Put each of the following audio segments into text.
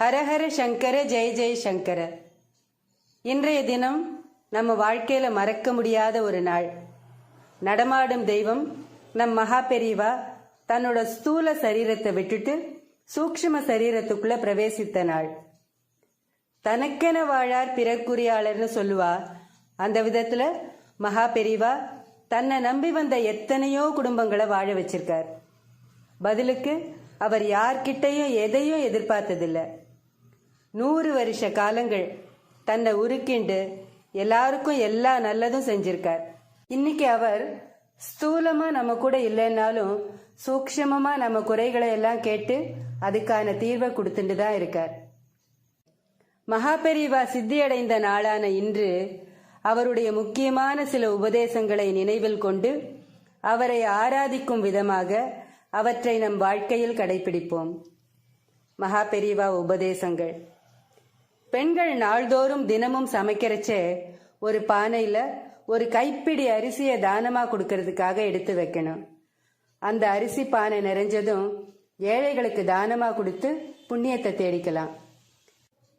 ஹரஹர சங்கர ஜெய ஜெய சங்கர. இன்றைய தினம் நம்ம வாழ்க்கையில மறக்க முடியாத ஒரு நாள். நடமாடும் தெய்வம் நம் மகா பெரியவா தன்னோட ஸ்தூல சரீரத்தை விட்டுட்டு சூக்ஷ்ம சரீரத்துக்குள்ள பிரவேசித்த நாள். தனக்கென வாழார் பிறக்குரியாளர்னு சொல்லுவா. அந்த விதத்துல மகா பெரியவா தன்னை நம்பி வந்த எத்தனையோ குடும்பங்களை வாழ வச்சிருக்கார். பதிலுக்கு அவர் யார்கிட்டையும் எதையும் எதிர்பார்த்ததில்ல. நூறு வருஷ காலங்கள் தன்னை உருக்கிண்டு எல்லாருக்கும் எல்லா நல்லதும் செஞ்சிருக்கார். இன்னைக்கு அவர் ஸ்தூலமா நம்ம கூட இல்லைன்னாலும் சூக்ஷமமா நம்ம குறைகளை எல்லாம் கேட்டு அதுக்கான தீர்வை கொடுத்துட்டு தான் இருக்கார். மகாபெரிவா சித்தியடைந்த நாளான இன்று அவருடைய முக்கியமான சில உபதேசங்களை நினைவில் கொண்டு அவரை ஆராதிக்கும் விதமாக அவற்றை நம் வாழ்க்கையில் கடைபிடிப்போம். மகாபெரிவா உபதேசங்கள். பெண்கள் நாள்தோறும் தினமும் சமைக்கிறச்சே ஒரு பானையில ஒரு கைப்பிடி அரிசியை தானமா கொடுக்கறதுக்காக எடுத்து வைக்கணும். அந்த அரிசி பானை நிறைஞ்சதும் ஏழைகளுக்கு தானமா கொடுத்து புண்ணியத்தை தேடிக்கலாம்.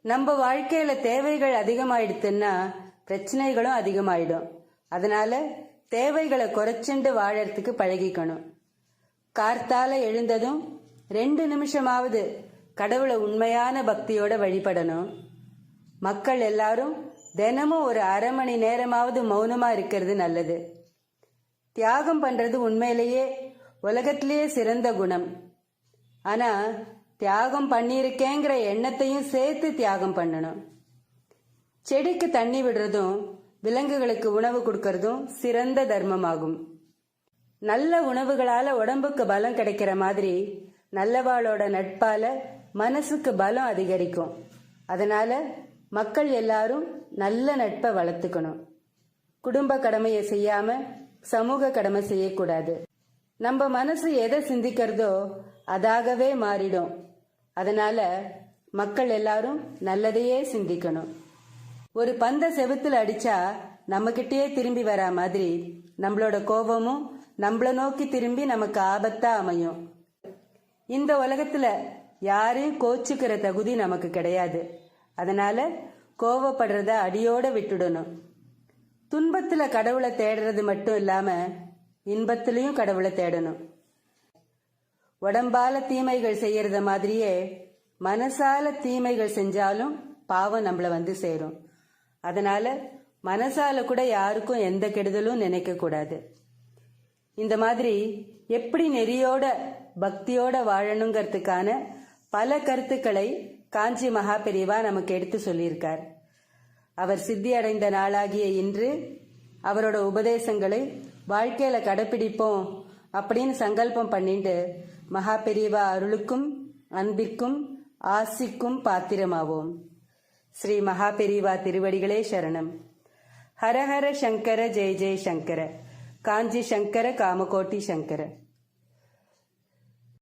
நம்ம வாழ்க்கையில தேவைகள் அதிகமாயிடுத்துன்னா பிரச்சனைகளும் அதிகமாயிடும். அதனால தேவைகளை குறைச்சுண்டு வாழறதுக்கு பழகிக்கணும். கார்த்தால எழுந்ததும் ரெண்டு நிமிஷமாவது கடவுளை உண்மையான பக்தியோட வழிபடணும். மக்கள் எல்லாரும் தினமும் ஒரு அரை மணி நேரமாவது மௌனமா இருக்கிறது நல்லது. தியாகம் பண்றது உண்மையிலேயே உலகத்திலேயே சிறந்த குணம். ஆனா தியாகம் பண்ணியிருக்கேங்கிற எண்ணத்தையும் சேர்த்து தியாகம் பண்ணணும். செடிக்கு தண்ணி விடுறதும் விலங்குகளுக்கு உணவு கொடுக்கறதும் சிறந்த தர்மமாகும். நல்ல உணவுகளால உடம்புக்கு பலம் கிடைக்கிற மாதிரி நல்லவாளோட நட்பால மனசுக்கு பலம் அதிகரிக்கும். அதனால மக்கள் எல்லாரும் நல்ல நட்பை வளர்த்துக்கணும். குடும்ப கடமையை செய்யாம சமூக கடமை செய்யக்கூடாது. நம்ம மனசு எதை சிந்திக்கிறதோ அதாகவே மாறிடும். அதனால மக்கள் எல்லாரும் நல்லதையே சிந்திக்கணும். ஒரு பந்த செவுத்துல அடிச்சா நம்மகிட்டயே திரும்பி வரா மாதிரி நம்மளோட கோபமும் நம்மள நோக்கி திரும்பி நமக்கு ஆபத்தா அமையும். இந்த உலகத்துல யாரையும் கோச்சுக்கிற தகுதி நமக்கு கிடையாது. அதனால கோவப்படுறத அடியோட விட்டுடணும். துன்பத்துல கடவுளை தேடுறது மட்டும் இல்லாம இன்பத்திலையும் கடவுளை தேடணும். உடம்பால தீமைகள் செய்யறத மாதிரியே மனசால தீமைகள் செஞ்சாலும் பாவம் நம்மள வந்து சேரும். அதனால மனசால கூட யாருக்கும் எந்த கெடுதலும் நினைக்க கூடாது. இந்த மாதிரி எப்படி நெறியோட பக்தியோட வாழணுங்கிறதுக்கான பல கருத்துக்களை காஞ்சி மகா பெரியவா நமக்கு எடுத்து சொல்லியிருக்கார். அவர் சித்தி அடைந்த நாளாகிய இன்று அவரோட உபதேசங்களை வாழ்க்கையில கடைப்பிடிப்போம் அப்படின்னு சங்கல்பம் பண்ணிட்டு மகா பெரியவா அருளுக்கும் அன்பிற்கும் ஆசிக்கும் பாத்திரமாவோம். ஸ்ரீ மகா பெரியவா திருவடிகளே சரணம். ஹரஹர சங்கர ஜெய ஜெய சங்கர. காஞ்சி சங்கர காமகோட்டி சங்கர.